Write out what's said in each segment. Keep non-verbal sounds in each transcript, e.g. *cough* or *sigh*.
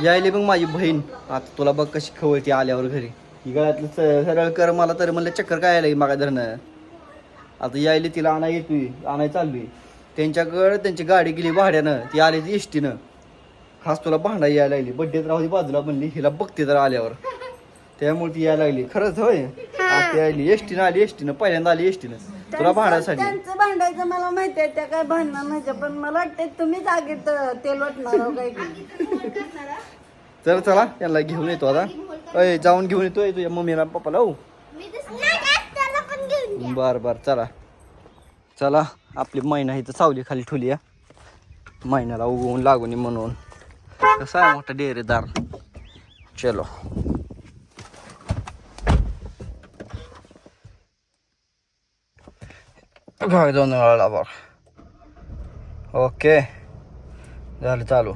यायली मग माझी बहीण. आता तुला बघ कशी खवळती आल्यावर घरी. ही गळ्यातलं स- सरळ कर मला तर म्हणलं चक्कर काय आलं मागा धरणं. आता यायली तिला आणा येतोय आणाय चालली त्यांच्याकडं त्यांची गाडी गेली भाड्यानं ती आली ती एसटीनं. खास तुला भांडा यायला लागली बड्डेत राहू दे बाजूला म्हणली हिला बघते तर आल्यावर. त्यामुळे ती यायला लागली. खरंच होय? आता यायली एसटीनं आली एसटीनं पहिल्यांदा आली एसटीनं. तुला भांडायसाठी. त्यांचं भांडायचं मला माहिती आहे त्या काय भांडणार नाही पण मला वाटतं तुम्हीच आगीत तेल वाटणार काय. तर चला यांना घेऊन येतो आता. अय जाऊन घेऊन येतोय तुझ्या मम्मीला पप्पाला हो. बर बर चला. चला आपली मैना इथं सावली खाली ठेवली या मैन्याला उगवून लागून ये म्हणून. कसं आहे मोठा डेरेदार? चलो. भाग दोन वेळाला बघ ओके झालं चालू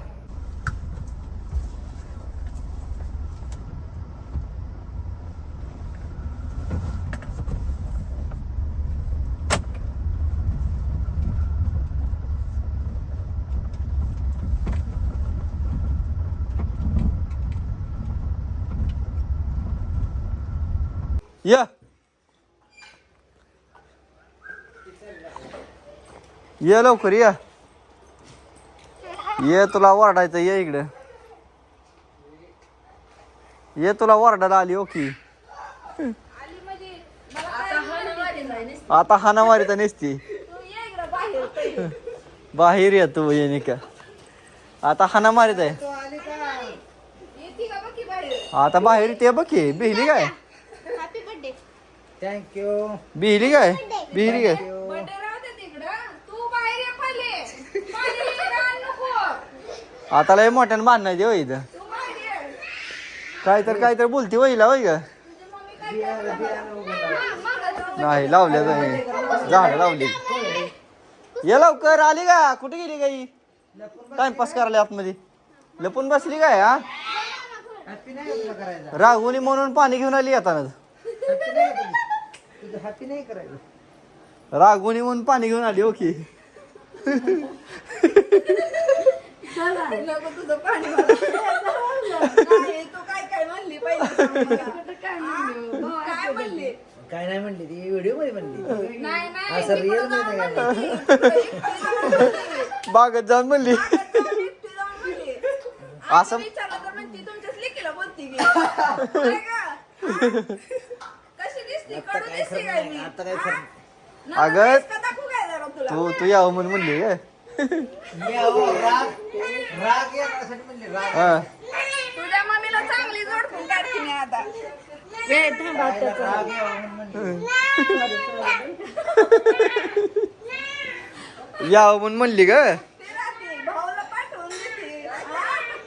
या लवकर या. ये तुला ओरडायचं ये इकडं. ये तुला ओरडायला आली ओके आता हानामारी तर नसती. बाहेर ये तू ये नाही का आता हानामारीत आहे. आता बाहेर ते बघ की बिहली काय? थँक्यू बिहली काय? बिहली काय? आता लय मोठ्यानं बांधणार देव इथं. काय तर काय तर बोलती वहिला वय नाही लावल्या नाही झाड लावली. ये लवकर आली का? कुठे गेली गाई? टाइमपास करायला आतमध्ये. लपून बसली काय हा? हॅपी म्हणून पाणी घेऊन आली आता हॅपी म्हणून पाणी घेऊन आली हो ओके *laughs* *laughs* नको तुझं पाणी मला. नाही, तू काय काय म्हणली पहिले सांग मला. *laughs* काय म्हणली काय नाही म्हणली ती व्हिडिओमध्ये म्हणली. नाही नाही असं ती रिअलमध्ये नाही *laughs* म्हणली. बागत जाऊन म्हणली. असं- आता काय खरं नाही आता काय खरं अगं- तू तू यावं म्हणून म्हणली काय राग हा. तुझ्या मम्मीला चांगली जोडपून काढते मी आता. वेळ थांबा आता. राग यावा म्हणून म्हणले. यावं ग. ती राहते भाऊला पाठवून देते. हा?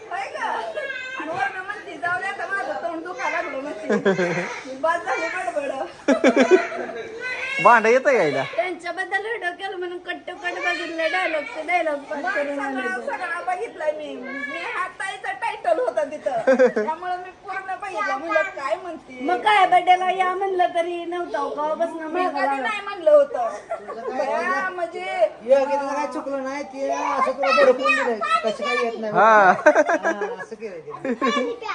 होय का आणि वरनं म्हणते जाऊ दे आता माझं तोंड दुखा लागलं म्हणते. बस झाली गडबड. भांडा येतं यायला त्यांच्याबद्दल व्हिडिओ केलं म्हणून कट्ट कट बघितलं डायलॉग ते डायलॉग पाठ करून आणले. सगळं सगळं बघितलंय मी. मी हा ताईचा टायटल होता तिथं. त्यामुळे मी पूर्ण बघितलं. म्हणलं काय म्हणते? मग काय बड्डेला या म्हणलं तरी नव्हतं. का बसणं मी मागं कधी लागलं. नाही म्हणलं होतं. बया, म्हणजे काय चुकलं नाही? ते असं तुला दिलंय. कसं काय येत नाही हा. हा, असं केलं तिने.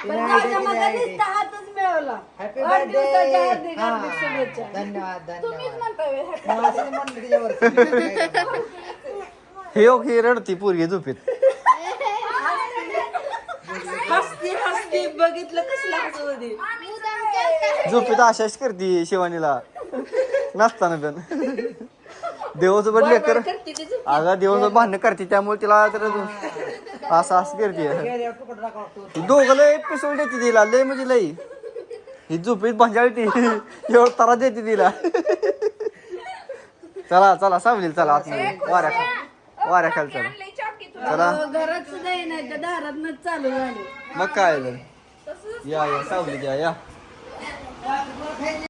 पण माझ्या मनात नुसता हातच मिळवला हॅपी वाढदिवसाच्या बर्थडे हार्दिक हार्दिक शुभेच्छा. धन्यवाद तुम्हीच धन्यवाद मग असं म्हणलं तिच्यावर हे ओके रडती पोरगी झोपेत. हसती हसती. बघितलं कसलं हसू होती झोपेत अशाच करते शिवानीला. नसताना पण. देवासोबत लेकर अगं देवासोबत भांडणं करते त्यामुळे तिला तर असं असं करते. दोघं लय एपिसोड देते तिला लय म्हणजे लय. ही झोपेत भांजाळती. एवढं तारा देते तिला. चला चला सावलील चला आतमध्ये वाऱ्या खाल वाऱ्या खाल चला आणलंय चॉकी तुला चला घरात सुद्धा येणार त्या दारात चालू झाले मग काय झालं? या या सावलीत या या